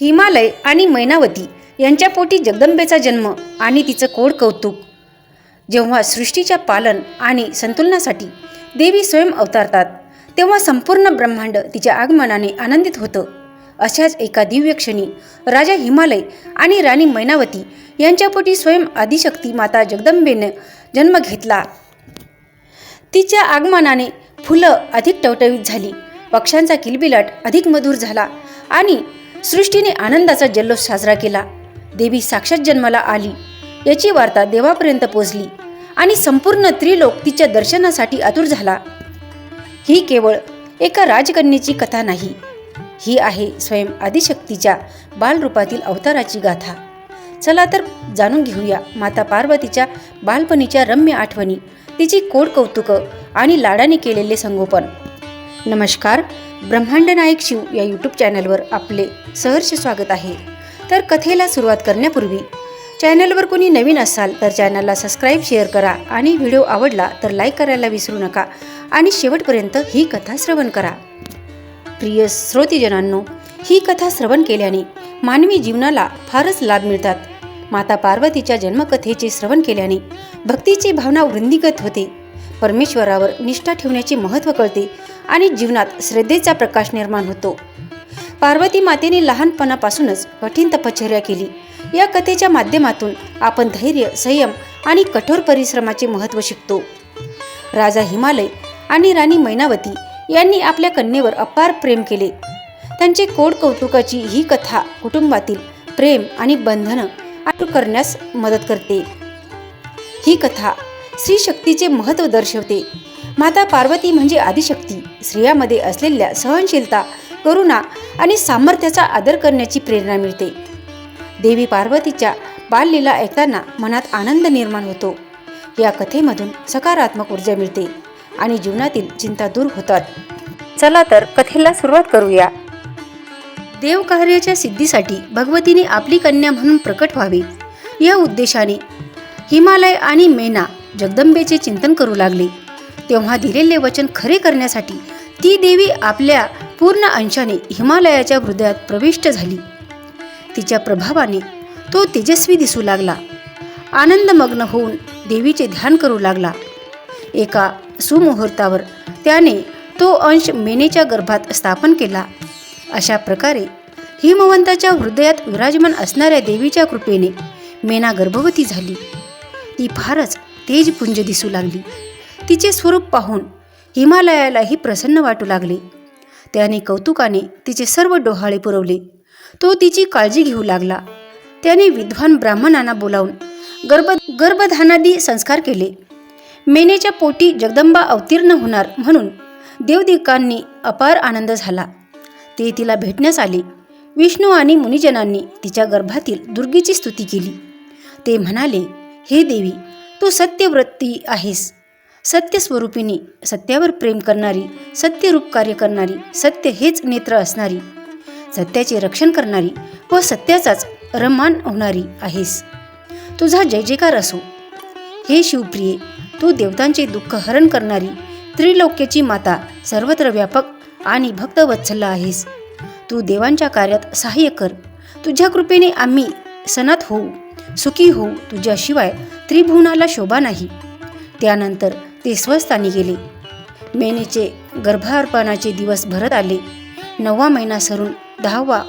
हिमालय आणि मैनावती यांच्या पोटी जगदंबेचा जन्म आणि तिचं कोड कौतुक. जेव्हा सृष्टीच्या पालन आणि संतुलनासाठी देवी स्वयं अवतारतात तेव्हा संपूर्ण ब्रह्मांड तिच्या आगमनाने आनंदित होतं. अशाच एका दिव्य क्षणी राजा हिमालय आणि राणी मैनावती यांच्यापोटी स्वयं आदिशक्ती माता जगदंबेनं जन्म घेतला. तिच्या आगमनाने फुलं अधिक टवटवीत झाली पक्ष्यांचा किलबिलाट अधिक मधुर झाला आणि सृष्टीने आनंदाचा जल्लोष साजरा केला. देवी साक्षात जन्माला आली. याची वार्ता देवापर्यंत पोचली आणि संपूर्ण त्रिलोक तिच्या दर्शनासाठी आतुर झाला. ही केवळ एका राजकन्येची कथा नाही. ही आहे स्वयं आदिशक्तीच्या बालरूपातील अवताराची गाथा. चला तर जाणून घेऊया माता पार्वतीच्या बालपणीच्या रम्य आठवणी तिची कोड कौतुकं आणि लाडाने केलेले संगोपन. नमस्कार. ब्रह्मांड नायक शिव या यूट्यूब चॅनलवर आपले सहर्ष स्वागत आहे. तर कथेला सुरुवात करण्यापूर्वी चॅनलवर कोणी नवीन असाल तर चॅनलला सबस्क्राईब शेअर करा आणि व्हिडिओ आवडला तर लाईक करायला विसरू नका आणि शेवटपर्यंत ही कथा श्रवण करा. प्रिय श्रोतीजनांनो ही कथा श्रवण केल्याने मानवी जीवनाला फारच लाभ मिळतात. माता पार्वतीच्या जन्मकथेचे श्रवण केल्याने भक्तीची भावना वृंदीगत होते. परमेश्वरावर निष्ठा ठेवण्याचे महत्त्व कळते. आणि जीवनात श्रद्धेचा प्रकाश निर्माण होतो. पार्वती मातेने लहानपणापासूनच कठीण तपश्चर्या केली. या कथेच्या माध्यमातून आपण धैर्य संयम आणि कठोर परिश्रमाचे महत्त्व शिकतो. राजा हिमालय आणि राणी मैनावती यांनी आपल्या कन्येवर अपार प्रेम केले. त्यांचे कोड कौतुकाची ही कथा कुटुंबातील प्रेम आणि बंधनं आटू करण्यास मदत करते. ही कथा स्त्री शक्तीचे महत्त्व दर्शवते. माता पार्वती म्हणजे आदिशक्ती. स्त्रियामध्ये असलेल्या सहनशीलता करुणा आणि सामर्थ्याचा आदर करण्याची प्रेरणा मिळते. देवी पार्वतीच्या बाललीला ऐकताना मनात आनंद निर्माण होतो. या कथेमधून सकारात्मक ऊर्जा मिळते आणि जीवनातील चिंता दूर होतात. चला तर कथेला सुरुवात करूया. देवकार्याच्या सिद्धीसाठी भगवतीने आपली कन्या म्हणून प्रकट व्हावी. या उद्देशाने हिमालय आणि मेना जगदंबेचे चिंतन करू लागले. तेव्हा दिलेले वचन खरे करण्यासाठी ती देवी आपल्या पूर्ण अंशाने हिमालयाच्या हृदयात प्रविष्ट झाली. तिच्या प्रभावाने तो तेजस्वी दिसू लागला. आनंदमग्न होऊन देवीचे ध्यान करू लागला. एका सुमुहूर्तावर त्याने तो अंश मेनेच्या गर्भात स्थापन केला. अशा प्रकारे हिमवंताच्या हृदयात विराजमान असणाऱ्या देवीच्या कृपेने मेना गर्भवती झाली. ती फारच तेजपुंज दिसू लागली. तिचे स्वरूप पाहून हिमालयालाही प्रसन्न वाटू लागले. त्याने कौतुकाने तिचे सर्व डोहाळे पुरवले. तो तिची काळजी घेऊ लागला. त्याने विद्वान ब्राह्मणांना बोलावून गर्भ गर्भधानादी संस्कार केले. मेनेच्या पोटी जगदंबा अवतीर्ण होणार म्हणून देवदिकांनी अपार आनंद झाला. ते तिला भेटण्यास आले. विष्णू आणि मुनिजनांनी तिच्या गर्भातील दुर्गेची स्तुती केली. ते म्हणाले हे देवी तू सत्यव्रती आहेस. सत्यस्वरूपिणी सत्यावर प्रेम करणारी सत्यरूप कार्य करणारी सत्य हेच नेत्र असणारी सत्याचे रक्षण करणारी व सत्याचाच रमान होणारी आहेस. तुझा जय जयकार असो. हे शिवप्रिये तू देवतांचे दुःख हरण करणारी त्रिलोक्याची माता सर्वत्र व्यापक आणि भक्तवत्सल आहेस. तू देवांच्या कार्यात सहाय्य कर. तुझ्या कृपेने आम्ही सनात होऊ सुखी होऊ. तुझ्याशिवाय त्रिभुवनाला शोभा नाही. त्यानंतर ते स्वस्थानी गेले. मेनेचे गर्भार्पणाचे दिवस भरत आले. नववा महिना सरून दहावा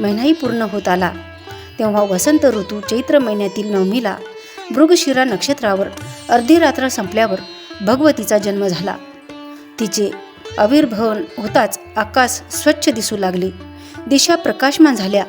महिनाही पूर्ण होत आला. तेव्हा वसंत ऋतू चैत्र महिन्यातील नवमीला मृगशिरा नक्षत्रावर अर्धी रात्र संपल्यावर भगवतीचा जन्म झाला. तिचे आविर्भवन होताच आकाश स्वच्छ दिसू लागले. दिशा प्रकाशमान झाल्या.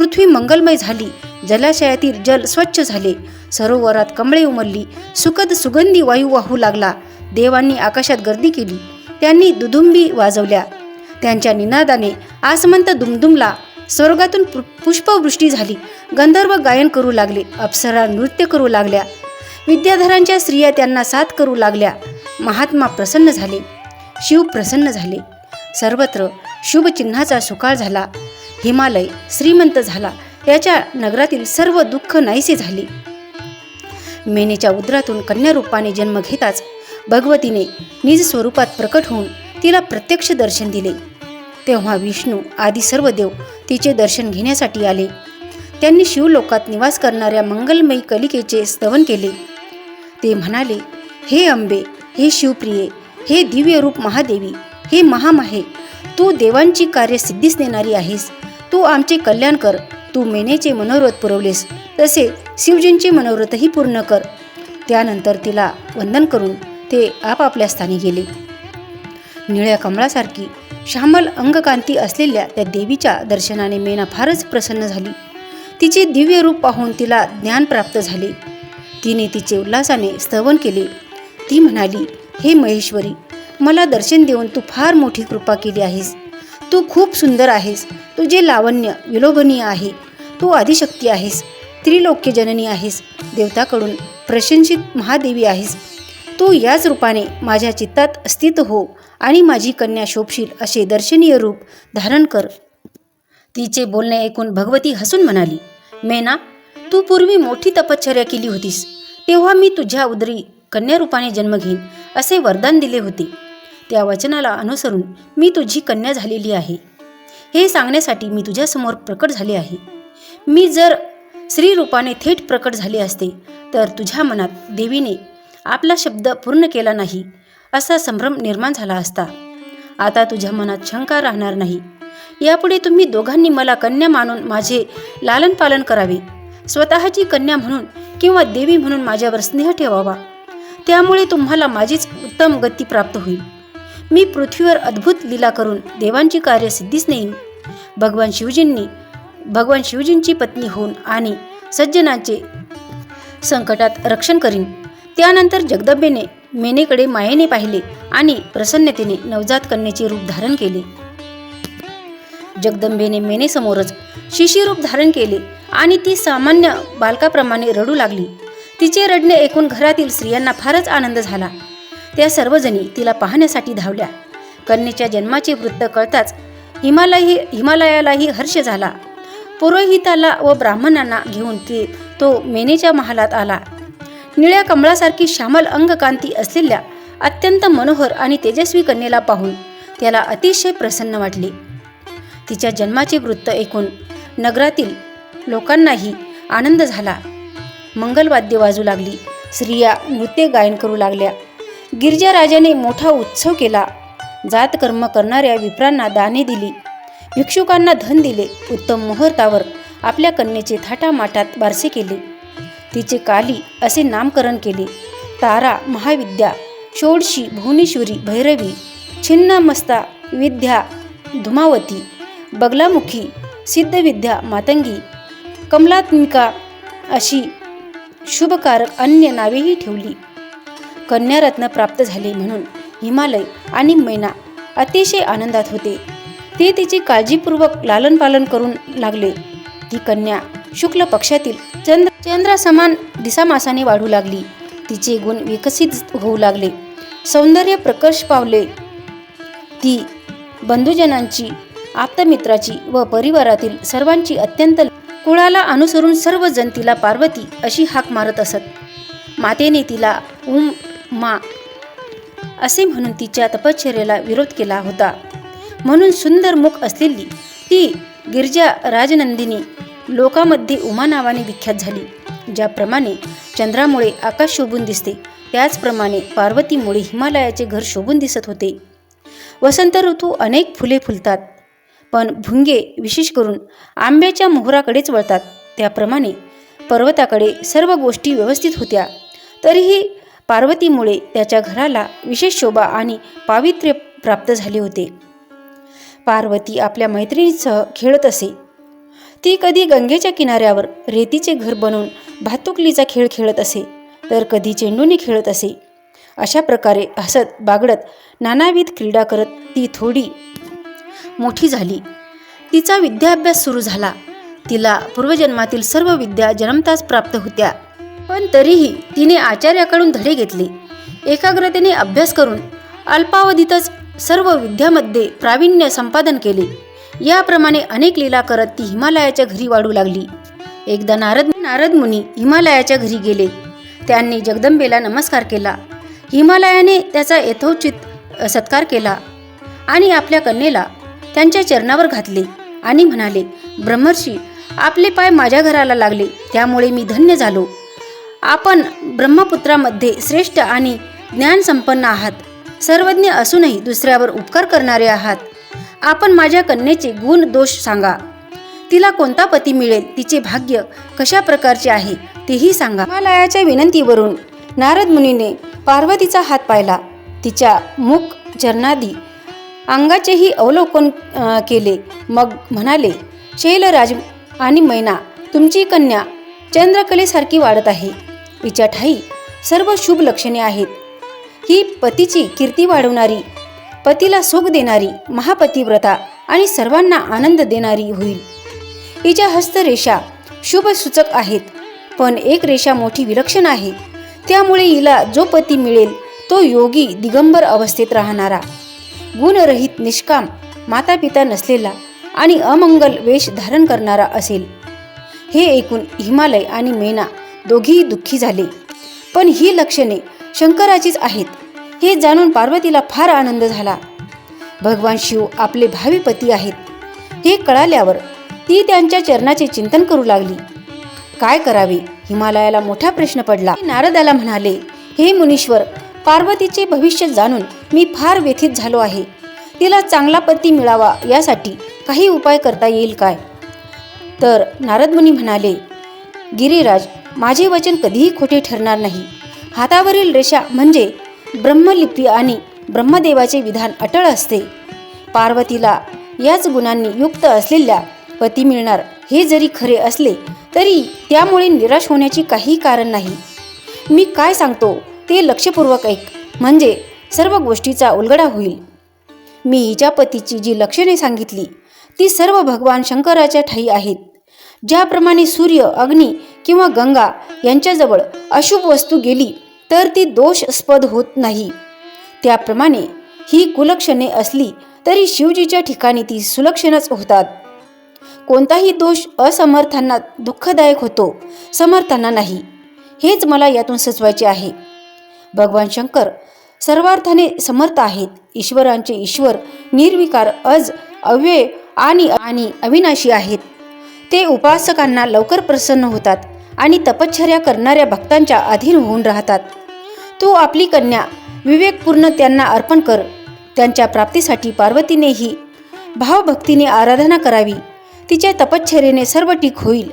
पृथ्वी मंगलमय झाली. जलाशयातील जल स्वच्छ झाले. सरोवरात कमळे उमलली. सुखद सुगंधी वायू वाहू लागला. देवांनी आकाशात गर्दी केली. त्यांनी दुदुंबी वाजवल्या. त्यांच्या निनादाने आसमंत दुमदुमला स्वर्गातून पु- पुष्पवृष्टी झाली. गंधर्व गायन करू लागले. अप्सरा नृत्य करू लागल्या. विद्याधरांच्या स्त्रिया त्यांना साथ करू लागल्या. महात्मा प्रसन्न झाले. शिव प्रसन्न झाले. सर्वत्र शुभचिन्हाचा सुकाळ झाला. हिमालय श्रीमंत झाला. याच्या नगरातील सर्व दुःख नाहीसे झाले. मेनेच्या उदरातून कन्यारूपाने जन्म घेताच भगवतीने निज स्वरूपात प्रकट होऊन तिला प्रत्यक्ष दर्शन दिले. तेव्हा विष्णू आदी सर्व देव तिचे दर्शन घेण्यासाठी आले. त्यांनी शिवलोकात निवास करणाऱ्या मंगलमयी कलिकेचे स्तवन केले. ते म्हणाले हे अंबे हे शिवप्रिये हे दिव्यरूप महादेवी हे महामाहे तू देवांची कार्य सिद्धीस देणारी आहेस. तू आमचे कल्याण कर. तू मेनेचे मनोरथ पुरवलेस. तसे शिवजींचे मनोरथही पूर्ण कर. त्यानंतर तिला वंदन करून ते आपापल्या स्थानी गेले. निळ्या कमळासारखी श्यामल अंगकांती असलेल्या त्या देवीच्या दर्शनाने मेना फारच प्रसन्न झाली. तिचे दिव्य रूप पाहून तिला ज्ञान प्राप्त झाले. तिने तिचे उल्हासाने स्तवन केले. ती म्हणाली हे महेश्वरी मला दर्शन देऊन तू फार मोठी कृपा केली आहेस. तू खूप सुंदर आहेस. तुझे लावण्य विलोभनीय आहे. तू आदिशक्ती आहेस. त्रिलोक्य जननी आहेस. देवताकडून प्रशंसित महादेवी आहेस. तू याच रूपाने माझ्या चित्तात स्थित हो आणि माझी कन्या शोभशील असे दर्शनीय रूप धारण कर. तिचे बोलणे ऐकून भगवती हसून म्हणाली मेना तू पूर्वी मोठी तपश्चर्या केली होतीस. तेव्हा मी तुझ्या उदरी कन्यारूपाने जन्म घेईन असे वरदान दिले होते. त्या वचनाला अनुसरून मी तुझी कन्या झालेली आहे. हे सांगण्यासाठी मी तुझ्यासमोर प्रकट झाले आहे. मी जर स्त्रीरूपाने थेट प्रकट झाले असते तर तुझ्या मनात देवीने आपला शब्द पूर्ण केला नाही असा संभ्रम निर्माण झाला असता. आता तुझ्या मनात शंका राहणार नाही. यापुढे तुम्ही दोघांनी मला कन्या मानून माझे लालन पालन करावे. स्वतःची कन्या म्हणून किंवा देवी म्हणून माझ्यावर स्नेह ठेवावा. त्यामुळे तुम्हाला माझीच उत्तम गती प्राप्त होईल. मी पृथ्वीवर अद्भुत लीला करून देवांची कार्य सिद्धीस नेईन. भगवान शिवजींनी भगवान शिवजींची पत्नी होऊन आणि सज्जनांचे संकटात रक्षण करीन. त्यानंतर जगदंबेने मेनेकडे मायेने पाहिले आणि प्रसन्नतेने नवजात कन्येचे रूप धारण केले. जगदंबेने मेनेसमोरच शिशीरूप धारण केले आणि ती सामान्य बालकाप्रमाणे रडू लागली. तिचे रडणे ऐकून घरातील स्त्रियांना फारच आनंद झाला. त्या सर्वजणी तिला पाहण्यासाठी धावल्या. कन्येच्या जन्माचे वृत्त कळताच हिमालयही हिमालयालाही हर्ष झाला. पुरोहिताला व ब्राह्मणांना घेऊन ती तो मेनेच्या महालात आला. निळ्या कमळासारखी श्यामल अंगकांती असलेल्या अत्यंत मनोहर आणि तेजस्वी कन्येला पाहून त्याला अतिशय प्रसन्न वाटले. तिच्या जन्माचे वृत्त ऐकून नगरातील लोकांनाही आनंद झाला. मंगलवाद्य वाजू लागली. स्त्रिया नृत्य गायन करू लागल्या. गिरिजाराजाने मोठा उत्सव केला. जातकर्म करणाऱ्या विप्रांना दाने दिली. भिक्षुकांना धन दिले. उत्तम मुहूर्तावर आपल्या कन्येचे थाटामाटात बारसे केले. तिचे काली असे नामकरण केले. तारा महाविद्या षोडशी भुवनेश्वरी भैरवी छिन्नमस्ता विद्या धुमावती बगलामुखी सिद्धविद्या मातंगी कमलात्मिका अशी शुभकारक अन्य नावेही ठेवली. कन्यारत्न प्राप्त झाले म्हणून हिमालय आणि मैना अतिशय आनंदात होते. ते तिचे काळजीपूर्वक लालन पालन करून लागले. ती कन्या शुक्ल पक्षातील चंद्र चंद्रासमान दिसामासाने वाढू लागली. तिचे गुण विकसित होऊ लागले. सौंदर्य प्रकर्ष पावले. ती बंधुजनांची आप्तमित्राची व परिवारातील सर्वांची अत्यंत कुळाला अनुसरून सर्वजण तिला पार्वती अशी हाक मारत असत. मातेने तिला उम मा. असे म्हणून तिच्या तपश्चर्याला विरोध केला होता. म्हणून सुंदर मुख असलेली ती गिरजा राजनंदिनी लोकामध्ये उमा नावाने विख्यात झाली ज्याप्रमाणे चंद्रामुळे आकाश शोभून दिसते. त्याचप्रमाणे पार्वतीमुळे हिमालयाचे घर शोभून दिसत होते. वसंत ऋतू अनेक फुले फुलतात पण भुंगे विशेष करून आंब्याच्या मोहराकडेच वळतात. त्याप्रमाणे पर्वताकडे सर्व गोष्टी व्यवस्थित होत्या तरीही पार्वतीमुळे त्याच्या घराला विशेष शोभा आणि पावित्र्य प्राप्त झाले होते. पार्वती आपल्या मैत्रिणीसह खेळत असे. ती कधी गंगेच्या किनाऱ्यावर रेतीचे घर बनवून भातुकलीचा खेळ खेळत असे तर कधी चेंडूने खेळत असे. अशा प्रकारे हसत बागडत नानाविध क्रीडा करत ती थोडी मोठी झाली. तिचा विद्याभ्यास सुरू झाला. तिला पूर्वजन्मातील सर्व विद्या जन्मताच प्राप्त होत्या. पण तरीही तिने आचार्याकडून धडे घेतले. एकाग्रतेने अभ्यास करून अल्पावधीतच सर्व विद्यामध्ये प्रावीण्य संपादन केले. याप्रमाणे अनेक लीला करत ती हिमालयाच्या घरी वाढू लागली. एकदा नारद नारद मुनी हिमालयाच्या घरी गेले. त्यांनी जगदंबेला नमस्कार केला. हिमालयाने त्याचा यथोचित सत्कार केला आणि आपल्या कन्येला त्यांच्या चरणावर घातले आणि म्हणाले ब्रह्मर्षी आपले पाय माझ्या घराला लागले. त्यामुळे मी धन्य झालो. आपण ब्रह्मपुत्रामध्ये श्रेष्ठ आणि ज्ञानसंपन्न आहात. सर्वज्ञ असूनही दुसऱ्यावर उपकार करणारे आहात. आपण माझ्या कन्येचे गुण दोष सांगा. तिला कोणता पती मिळेल तिचे भाग्य कशा प्रकारचे आहे तेही सांगा. हिमालयाच्या विनंतीवरून नारद मुनीने पार्वतीचा हात पाहिला. तिच्या मुख चरणादी अंगाचेही अवलोकन केले. मग म्हणाले शैलराज आणि मैना तुमची कन्या चंद्रकलेसारखी वाढत आहे. तिच्या ठाई सर्व शुभ लक्षणे आहेत. ही पतीची कीर्ती वाढवणारी पतीला सुख देणारी महापतिव्रता आणि सर्वांना आनंद देणारी होईल. हिच्या हस्तरेषा शुभ सूचक आहेत पण एक रेषा मोठी विलक्षण आहे. त्यामुळे हिला जो पती मिळेल तो योगी दिगंबर अवस्थेत राहणारा. गुणरहित निष्काम माता पिता नसलेला आणि अमंगल वेश धारण करणारा असेल. हे ऐकून हिमालय आणि मेना दोघीही दुःखी झाले. पण ही लक्षणे शंकराचीच आहेत हे जाणून पार्वतीला फार आनंद झाला. भगवान शिव आपले भावी पती आहेत. हे कळाल्यावर ती त्यांच्या चरणाचे चिंतन करू लागली. काय करावे? हिमालयाला मोठा प्रश्न पडला. नारदाला म्हणाले हे मुनीश्वर पार्वतीचे भविष्य जाणून मी फार व्यथित झालो आहे. तिला चांगला पती मिळावा यासाठी काही उपाय करता येईल काय? तर नारद मुनी म्हणाले गिरिराज माझे वचन कधीही खोटे ठरणार नाही. हातावरील रेषा म्हणजे ब्रह्मलिपी आणि ब्रह्मदेवाचे विधान अटळ असते. पार्वतीला याच गुणांनी युक्त असलेल्या पती मिळणार हे जरी खरे असले तरी त्यामुळे निराश होण्याची काही कारण नाही. मी काय सांगतो ते लक्षपूर्वक ऐक. म्हणजे सर्व गोष्टीचा उलगडा होईल. मी हिच्या पतीची जी लक्षणे सांगितली ती सर्व भगवान शंकराच्या ठाई आहेत. ज्याप्रमाणे सूर्य अग्नी किंवा गंगा यांच्याजवळ अशुभ वस्तू गेली तर ती दोषस्पद होत नाही. त्याप्रमाणे ही कुलक्षणे असली तरी शिवजीच्या ठिकाणी ती सुलक्षणच होतात. कोणताही दोष असमर्थांना दुःखदायक होतो समर्थांना नाही. हेच मला यातून सुचवायचे आहे. भगवान शंकर सर्वार्थाने समर्थ आहेत. ईश्वरांचे ईश्वर निर्विकार अज अव्यय आणि आणि अविनाशी आहेत. ते उपासकांना लवकर प्रसन्न होतात आणि तपश्चर्या करणाऱ्या भक्तांच्या अधीन होऊन राहतात. तू आपली कन्या विवेकपूर्ण त्यांना अर्पण कर. त्यांच्या प्राप्तीसाठी पार्वतीनेही भावभक्तीने आराधना करावी. तिच्या तपश्चर्येने सर्व ठीक होईल.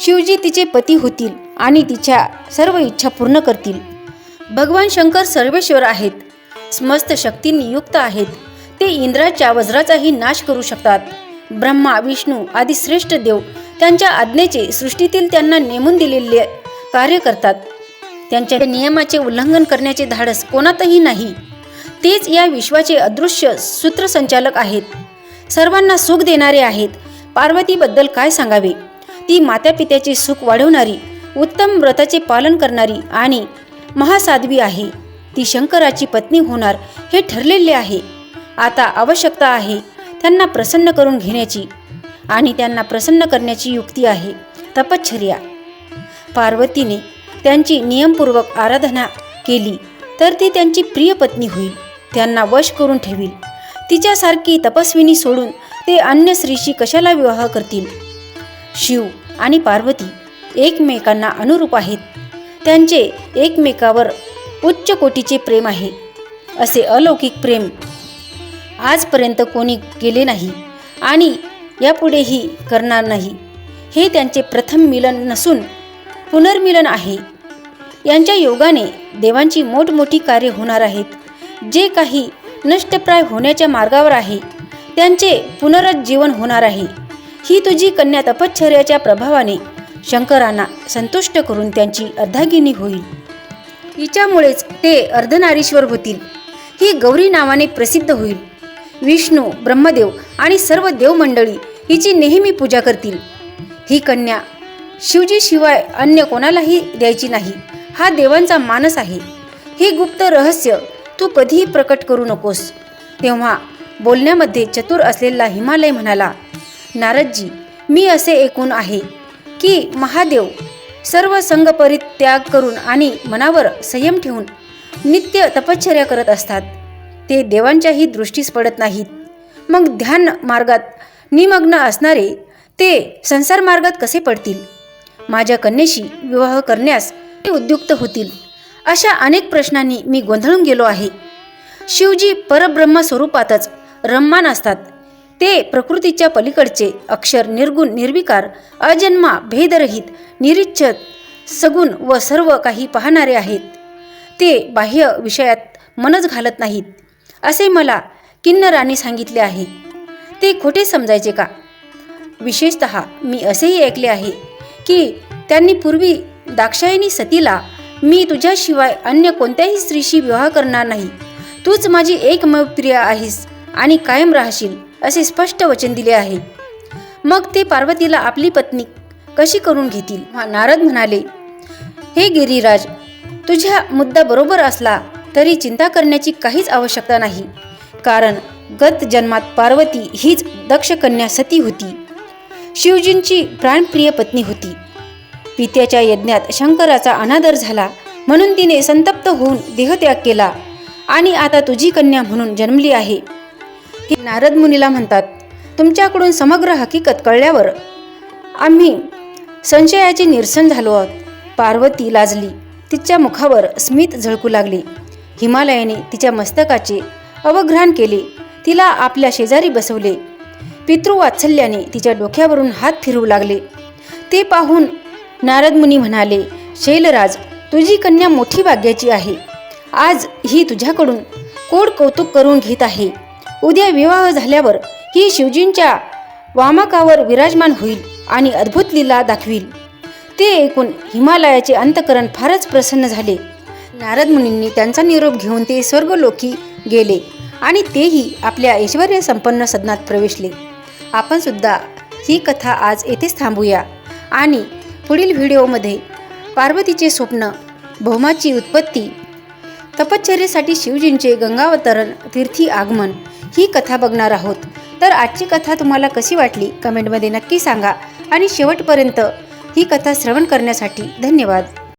शिवजी तिचे पती होतील आणि तिच्या सर्व इच्छा पूर्ण करतील. भगवान शंकर सर्वेश्वर आहेत. समस्त शक्तींनी युक्त आहेत. ते इंद्राच्या वज्राचाही नाश करू शकतात. ब्रह्मा विष्णू आदी श्रेष्ठ देव त्यांच्या आज्ञेचे सृष्टीतील त्यांना नेमून दिलेले कार्य करतात. त्यांच्या नियमाचे उल्लंघन करण्याचे धाडस कोणातही नाही. तेच या विश्वाचे अदृश्य सूत्रसंचालक आहेत. सर्वांना सुख देणारे आहेत. पार्वतीबद्दल काय सांगावे? ती मात्यापित्याचे सुख वाढवणारी उत्तम व्रताचे पालन करणारी आणि महासाध्वी आहे. ती शंकराची पत्नी होणार हे ठरलेले आहे. आता आवश्यकता आहे त्यांना प्रसन्न करून घेण्याची आणि त्यांना प्रसन्न करण्याची युक्ती आहे. तपश्चर्या. पार्वतीने त्यांची नियमपूर्वक आराधना केली तर ती त्यांची प्रिय पत्नी होईल. त्यांना वश करून ठेवील. तिच्यासारखी तपस्विनी सोडून ते अन्य स्त्रीशी कशाला विवाह करतील? शिव आणि पार्वती एकमेकांना अनुरूप आहेत. त्यांचे एकमेकावर उच्च कोटीचे प्रेम आहे. असे अलौकिक प्रेम आजपर्यंत कोणी केले नाही आणि यापुढेही करणार नाही. हे त्यांचे प्रथम मिलन नसून पुनर्मिलन आहे. यांच्या योगाने देवांची मोठमोठी कार्य होणार आहेत. जे काही नष्टप्राय होण्याच्या मार्गावर आहे त्यांचे पुनरुज्जीवन होणार आहे. ही तुझी कन्या तपश्चर्याच्या प्रभावाने शंकरांना संतुष्ट करून त्यांची अर्धागिनी होईल. हिच्यामुळेच ते अर्धनारीश्वर होतील. ही गौरी नावाने प्रसिद्ध होईल. विष्णू ब्रह्मदेव आणि सर्व देवमंडळी हिची नेहमी पूजा करतील. ही कन्या शिवजी शिवाय अन्य कोणालाही द्यायची नाही. हा देवांचा मानस आहे. हे गुप्त रहस्य तू कधीही प्रकट करू नकोस. तेव्हा बोलण्यामध्ये चतुर असलेला हिमालय म्हणाला नारदजी मी असे ऐकून आहे की महादेव सर्व संग परित्याग करून आणि मनावर संयम ठेवून नित्य तपश्चर्या करत असतात. ते देवांच्याही दृष्टीस पडत नाहीत. मग ध्यान मार्गात निमग्न असणारे ते संसार मार्गात कसे पडतील? माझ्या कन्येशी विवाह करण्यास ते उद्युक्त होतील. अशा अनेक प्रश्नांनी मी गोंधळून गेलो आहे. शिवजी परब्रह्म स्वरूपातच रम्मान असतात. ते प्रकृतीच्या पलीकडचे अक्षर निर्गुण निर्विकार अजन्मा भेदरहित निरिच्छत सगुण व सर्व काही पाहणारे आहेत. ते बाह्य विषयात मनच घालत नाहीत. असे मला किन्नराने सांगितले आहे. ते खोटे समजायचे का? विशेषत मी असेही ऐकले आहे की त्यांनी पूर्वी दाक्षायणी सतीला मी तुझ्याशिवाय अन्य कोणत्याही स्त्रीशी विवाह करणार नाही. तूच माझी एकमेव प्रिय आहेस आणि कायम राहशील असे स्पष्ट वचन दिले आहे. मग ते पार्वतीला आपली पत्नी कशी करून घेतील? नारद म्हणाले हे गिरिराज तुझ्या मुद्दा बरोबर असला तरी चिंता करण्याची काहीच आवश्यकता नाही. कारण गत जन्मात पार्वती हीच दक्ष कन्या सती होती. शिवजींची प्राणप्रिय पत्नी होती. पित्याच्या यज्ञात शंकराचा अनादर झाला म्हणून तिने संतप्त होऊन देहत्याग केला आणि आता तुझी कन्या म्हणून जन्मली आहे. हे नारद मुनीला म्हणतात तुमच्याकडून समग्र हकीकत कळल्यावर आम्ही संशयाचे निरसन झालो आहोत. पार्वती लाजली. तिच्या मुखावर स्मित झळकू लागली. हिमालयाने तिच्या मस्तकाचे अवघ्राण केले. तिला आपल्या शेजारी बसवले. पितृवात्सल्याने तिच्या डोक्यावरून हात फिरवू लागले. ते पाहून नारद मुनी म्हणाले शैलराज तुझी कन्या मोठी भाग्याची आहे. आज ही तुझ्याकडून कोड कौतुक करून घेत आहे. उद्या विवाह झाल्यावर ही शिवजींच्या वामकावर विराजमान होईल आणि अद्भुत लीला दाखवील. ते ऐकून हिमालयाचे अंतकरण फारच प्रसन्न झाले. नारद मुनींनी त्यांचा निरोप घेऊन ते स्वर्गलोकी गेले आणि तेही आपल्या ऐश्वर संपन्न सदनात प्रवेशले. आपण सुद्धा ही कथा आज येथेच थांबूया. आणि पुढील व्हिडिओमध्ये पार्वतीचे स्वप्न भौमाची उत्पत्ती तपश्चर्येसाठी शिवजींचे गंगावतरण तीर्थी आगमन ही कथा बघणार आहोत. तर आजची कथा तुम्हाला कशी वाटली कमेंटमध्ये नक्की सांगा. आणि शेवटपर्यंत ही कथा श्रवण करण्यासाठी धन्यवाद.